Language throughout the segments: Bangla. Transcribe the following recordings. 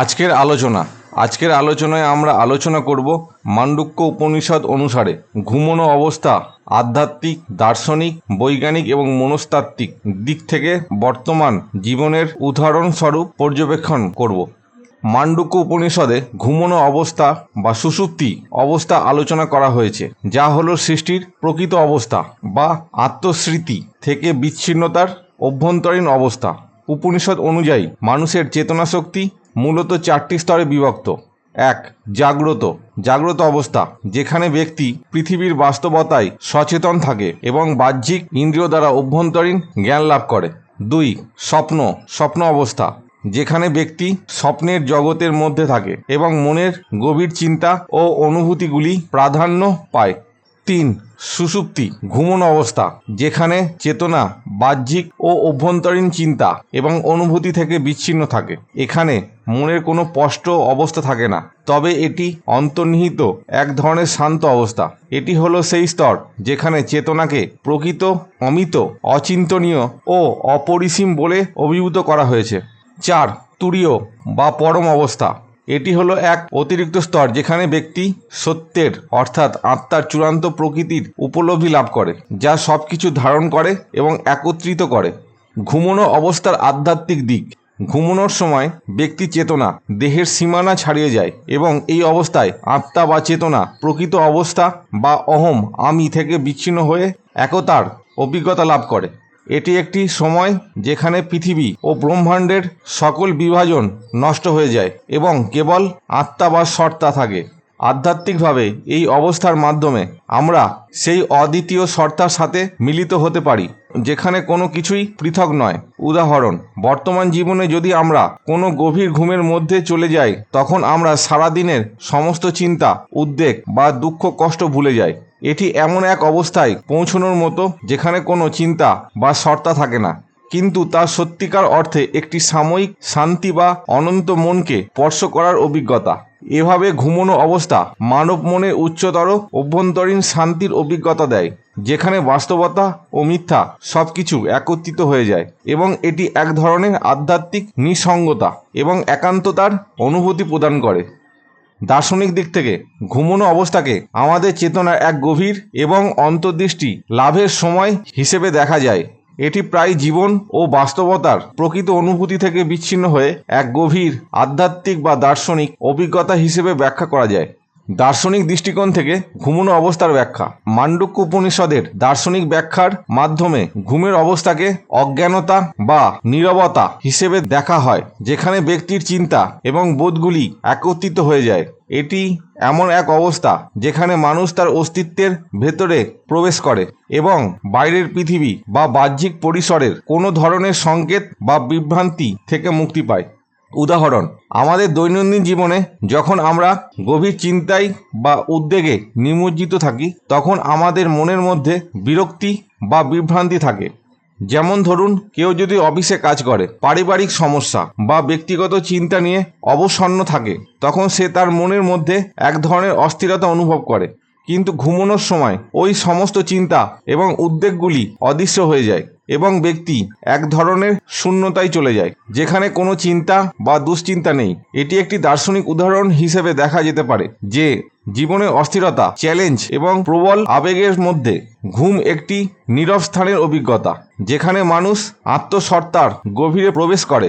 আজকের আলোচনা। আজকের আলোচনায় আমরা আলোচনা করব মান্ডুক্য উপনিষদ অনুসারে ঘুমনো অবস্থা, আধ্যাত্মিক, দার্শনিক, বৈজ্ঞানিক এবং মনস্তাত্ত্বিক দিক থেকে বর্তমান জীবনের উদাহরণস্বরূপ পর্যবেক্ষণ করব। মান্ডুক্য উপনিষদে ঘুমনো অবস্থা বা সুষুপ্তি অবস্থা আলোচনা করা হয়েছে, যা হলো সৃষ্টির প্রকৃত অবস্থা বা আত্মস্মৃতি থেকে বিচ্ছিন্নতার অভ্যন্তরীণ অবস্থা। উপনিষদ অনুযায়ী মানুষের চেতনা শক্তি মূলত চারটি স্তরে বিভক্ত। এক, জাগ্রত। জাগ্রত অবস্থা, যেখানে ব্যক্তি পৃথিবীর বাস্তবতায় সচেতন থাকে এবং বাহ্যিক ইন্দ্রিয় দ্বারা অভ্যন্তরীণ জ্ঞান লাভ করে। দুই, স্বপ্ন। স্বপ্ন অবস্থা, যেখানে ব্যক্তি স্বপ্নের জগতের মধ্যে থাকে এবং মনের গভীর চিন্তা ও অনুভূতিগুলি প্রাধান্য পায়। তিন সুষুপ্তি ঘুমন অবস্থা, যেখানে চেতনা, বাহ্যিক ও অভ্যন্তরীণ চিন্তা এবং অনুভূতি থেকে বিচ্ছিন্ন থাকে। এখানে মনের কোনো স্পষ্ট অবস্থা থাকে না, তবে এটি অন্তর্নিহিত এক ধরনের শান্ত অবস্থা। এটি হলো সেই স্তর যেখানে চেতনাকে প্রকৃত, অমিত, অচিন্তনীয় ও অপরিসীম বলে অভিভূত করা হয়েছে। চার, তুরীয় বা পরম অবস্থা। এটি হলো এক অতিরিক্ত স্তর যেখানে ব্যক্তি সত্যের, অর্থাৎ আত্মার চূড়ান্ত প্রকৃতির উপলব্ধি লাভ করে, যা সব কিছু ধারণ করে এবং একত্রিত করে। ঘুমনো অবস্থার আধ্যাত্মিক দিক। ঘুমনোর সময় ব্যক্তি চেতনা, দেহের সীমানা ছাড়িয়ে যায় এবং এই অবস্থায় আত্মা বা চেতনা, প্রকৃত অবস্থা বা অহম, আমি থেকে বিচ্ছিন্ন হয়ে একতার অভিজ্ঞতা লাভ করে। এটি একটি সময় যেখানে পৃথিবী ও ব্রহ্মাণ্ডের সকল বিভাজন নষ্ট হয়ে যায় এবং কেবল আত্মা বা সত্তা থাকে। আধ্যাত্মিকভাবে এই অবস্থার মাধ্যমে আমরা সেই অদ্বিতীয় সত্তার সাথে মিলিত হতে পারি। যেখানে কোনো কিছুই পৃথক নয়। উদাহরণ, বর্তমান জীবনে যদি আমরা কোনো গভীর ঘুমের মধ্যে চলে যাই, তখন আমরা সারাদিনের সমস্ত চিন্তা, উদ্বেগ বা দুঃখ, কষ্ট ভুলে যাই। এটি এমন এক অবস্থায় পৌঁছানোর মতো যেখানে কোনো চিন্তা বা সত্তা থাকে না। কিন্তু তা সত্যিকার অর্থে একটি সাময়িক শান্তি বা অনন্ত মনকে স্পর্শ করার অভিজ্ঞতা। এভাবে ঘুমনো অবস্থা মানব মনে উচ্চতর অভ্যন্তরীণ শান্তির অভিজ্ঞতা দেয়, যেখানে বাস্তবতা ও মিথ্যা সব কিছু একত্রিত হয়ে যায় এবং এটি এক ধরনের আধ্যাত্মিক নিঃসঙ্গতা এবং একান্ততার অনুভূতি প্রদান করে। দার্শনিক দিক থেকে, ঘুমনো অবস্থাকে আমাদের চেতনার এক গভীর এবং অন্তর্দৃষ্টি লাভের সময় হিসেবে দেখা যায়। এটি প্রায় জীবন ও বাস্তবতার প্রকৃত অনুভূতি থেকে বিচ্ছিন্ন হয়ে এক গভীর আধ্যাত্মিক বা দার্শনিক অভিজ্ঞতা হিসেবে ব্যাখ্যা করা যায়। দার্শনিক দৃষ্টিকোণ থেকে ঘুমনো অবস্থার ব্যাখ্যা। মান্ডুক্য উপনিষদের দার্শনিক ব্যাখ্যার মাধ্যমে ঘুমের অবস্থাকে অজ্ঞানতা বা নীরবতা হিসেবে দেখা হয়, যেখানে ব্যক্তির চিন্তা এবং বোধগুলি একত্রিত হয়ে যায়। এটি এমন এক অবস্থা যেখানে মানুষ তার অস্তিত্বের ভেতরে প্রবেশ করে এবং বাইরের পৃথিবী বা বাহ্যিক পরিসরের কোনো ধরনের সংকেত বা বিভ্রান্তি থেকে মুক্তি পায়। উদাহরণ, আমাদের দৈনন্দিন জীবনে যখন আমরা গভীর চিন্তায় বা উদ্বেগে নিমজ্জিত থাকি, তখন আমাদের মনের মধ্যে বিরক্তি বা বিভ্রান্তি থাকে। যেমন ধরুন, কেউ যদি অফিসে কাজ করে, পারিবারিক সমস্যা বা ব্যক্তিগত চিন্তা নিয়ে অবসন্ন থাকে, তখন সে তার মনের মধ্যে এক ধরনের অস্থিরতা অনুভব করে। কিন্তু ঘুমানোর সময় ওই সমস্ত চিন্তা এবং উদ্বেগগুলি অদৃশ্য হয়ে যায়। এবং ব্যক্তি এক ধরনের শূন্যতায় চলে যায়, যেখানে কোনো চিন্তা বা দুশ্চিন্তা নেই। এটি একটি দার্শনিক উদাহরণ হিসেবে দেখা যেতে পারে, যে জীবনে অস্থিরতা, চ্যালেঞ্জ এবং প্রবল আবেগের মধ্যে ঘুম একটি নীরব স্থানের অভিজ্ঞতা, যেখানে মানুষ আত্মসত্তার গভীরে প্রবেশ করে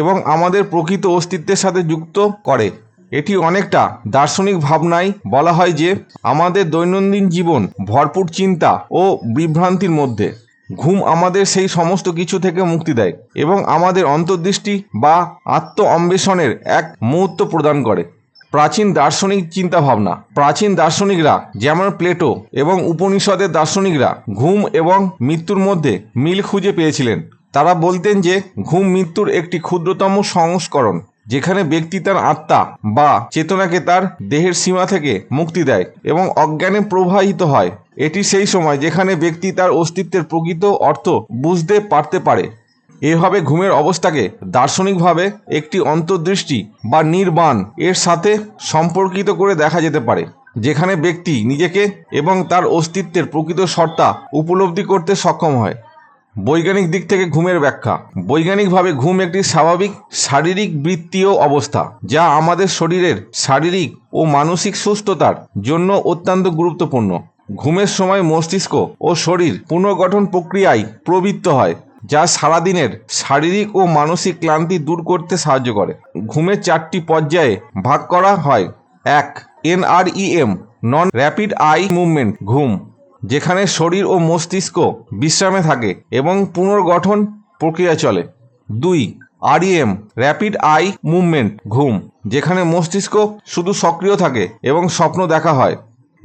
এবং আমাদের প্রকৃত অস্তিত্বের সাথে যুক্ত করে। এটি অনেকটা দার্শনিক ভাবনায় বলা হয় যে, আমাদের দৈনন্দিন জীবন ভরপুর চিন্তা ও বিভ্রান্তির মধ্যে। ঘুম আমাদের সেই সমস্ত কিছু থেকে মুক্তি দেয় এবং আমাদের অন্তর্দৃষ্টি বা আত্ম অন্বেষণের এক মুহূর্ত প্রদান করে। প্রাচীন দার্শনিক চিন্তাভাবনা, প্রাচীন দার্শনিকরা যেমন প্লেটো এবং উপনিষদের দার্শনিকরা ঘুম এবং মৃত্যুর মধ্যে মিল খুঁজে পেয়েছিলেন। তারা বলতেন যে, ঘুম মৃত্যুর একটি ক্ষুদ্রতম সংস্করণ। যেখানে ব্যক্তি তার আত্মা বা চেতনাকে তার দেহের সীমা থেকে মুক্তি দেয় এবং অজ্ঞানে প্রবাহিত হয়। এটি সেই সময় যেখানে ব্যক্তি তার অস্তিত্বের প্রকৃত অর্থ বুঝতে পারতে পারে। এভাবে ঘুমের অবস্থাকে দার্শনিকভাবে একটি অন্তর্দৃষ্টি বা নির্বাণ এর সাথে সম্পর্কিত করে দেখা যেতে পারে, যেখানে ব্যক্তি নিজেকে এবং তার অস্তিত্বের প্রকৃত সত্তা উপলব্ধি করতে সক্ষম হয়। বৈজ্ঞানিক দিক থেকে ঘুমের ব্যাখ্যা। বৈজ্ঞানিকভাবে ঘুম একটি স্বাভাবিক শারীরিক বৃত্তীয় অবস্থা, যা আমাদের শরীরের শারীরিক ও মানসিক সুস্থতার জন্য অত্যন্ত গুরুত্বপূর্ণ। ঘুমের সময় মস্তিষ্ক ও শরীর পুনর্গঠন প্রক্রিয়ায় প্রবৃত্ত হয়, যা সারাদিনের শারীরিক ও মানসিক ক্লান্তি দূর করতে সাহায্য করে। ঘুমের চারটি পর্যায়ে ভাগ করা হয়। এক, NREM non rapid eye movement, ঘুম। যেখানে শরীর ও মস্তিষ্ক বিশ্রামে থাকে এবং পুনর্গঠন প্রক্রিয়া চলে। দুই আরইএম র্যাপিড আই মুভমেন্ট ঘুম, যেখানে মস্তিষ্ক শুধু সক্রিয় থাকে এবং স্বপ্ন দেখা হয়।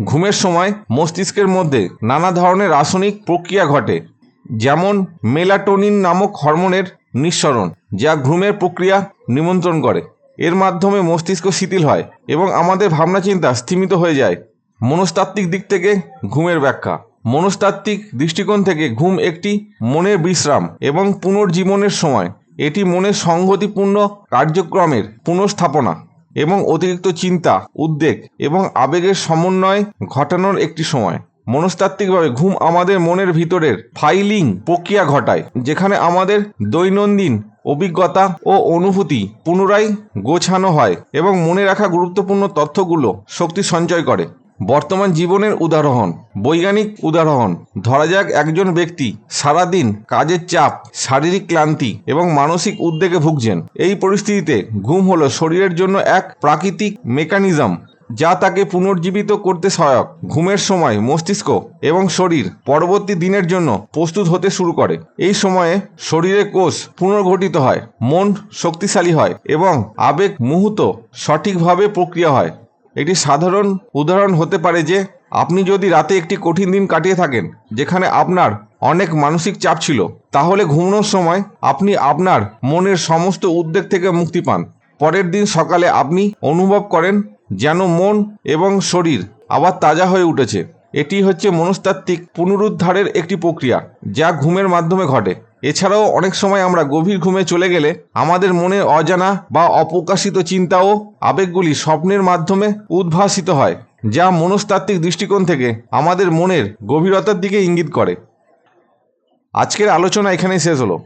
ঘুমের সময় মস্তিষ্কের মধ্যে নানা ধরনের রাসায়নিক প্রক্রিয়া ঘটে, যেমন মেলাটোনিন নামক হরমোনের নিঃসরণ, যা ঘুমের প্রক্রিয়া নিমন্ত্রণ করে। এর মাধ্যমে মস্তিষ্ক শিথিল হয় এবং আমাদের ভাবনা চিন্তা স্থিমিত হয়ে যায়। মনস্তাত্ত্বিক দিক থেকে ঘুমের ব্যাখ্যা। মনস্তাত্ত্বিক দৃষ্টিকোণ থেকে ঘুম একটি মনের বিশ্রাম এবং পুনর্জীবনের সময়। এটি মনের সংগতিপূর্ণ কার্যক্রমের পুনঃস্থাপনা এবং অতিরিক্ত চিন্তা, উদ্বেগ এবং আবেগের সমন্বয় ঘটানোর একটি সময়। মনস্তাত্ত্বিকভাবে ঘুম আমাদের মনের ভিতরের ফাইলিং প্রক্রিয়া ঘটায়, যেখানে আমাদের দৈনন্দিন অভিজ্ঞতা ও অনুভূতি পুনরায় গোছানো হয় এবং মনে রাখা গুরুত্বপূর্ণ তথ্যগুলো শক্তি সঞ্চয় করে। বর্তমান জীবনের উদাহরণ, বৈজ্ঞানিক উদাহরণ। ধরা যাক একজন ব্যক্তি সারাদিন কাজের চাপ, শারীরিক ক্লান্তি এবং মানসিক উদ্বেগে ভুগছেন। এই পরিস্থিতিতে ঘুম হলো শরীরের জন্য এক প্রাকৃতিক মেকানিজম, যা তাকে পুনর্জীবিত করতে সহায়ক। ঘুমের সময় মস্তিষ্ক এবং শরীর পরবর্তী দিনের জন্য প্রস্তুত হতে শুরু করে। এই সময়ে শরীরের কোষ পুনর্গঠিত হয়, মন শক্তিশালী হয় এবং আবেগ মুহূর্ত সঠিকভাবে প্রক্রিয়া হয়। একটি সাধারণ উদাহরণ হতে পারে যে, আপনি যদি রাতে একটি কঠিন দিন কাটিয়ে থাকেন, যেখানে আপনার অনেক মানসিক চাপ ছিল, তাহলে ঘুমানোর সময় আপনি আপনার মনের সমস্ত উদ্বেগ থেকে মুক্তি পান। পরের দিন সকালে আপনি অনুভব করেন যেন মন এবং শরীর আবার তাজা হয়ে উঠেছে। এটি হচ্ছে মনস্তাত্ত্বিক পুনরুদ্ধারের একটি প্রক্রিয়া, যা ঘুমের মাধ্যমে ঘটে। এছাড়াও অনেক সময় আমরা গভীর ঘুমে চলে গেলে আমাদের মনের অজানা বা অপ্রকাশিত চিন্তা ও আবেগগুলি স্বপ্নের মাধ্যমে উদ্ভাসিত হয়, যা মনস্তাত্ত্বিক দৃষ্টিকোণ থেকে আমাদের মনের গভীরতার দিকে ইঙ্গিত করে। আজকের আলোচনা এখানেই শেষ হলো।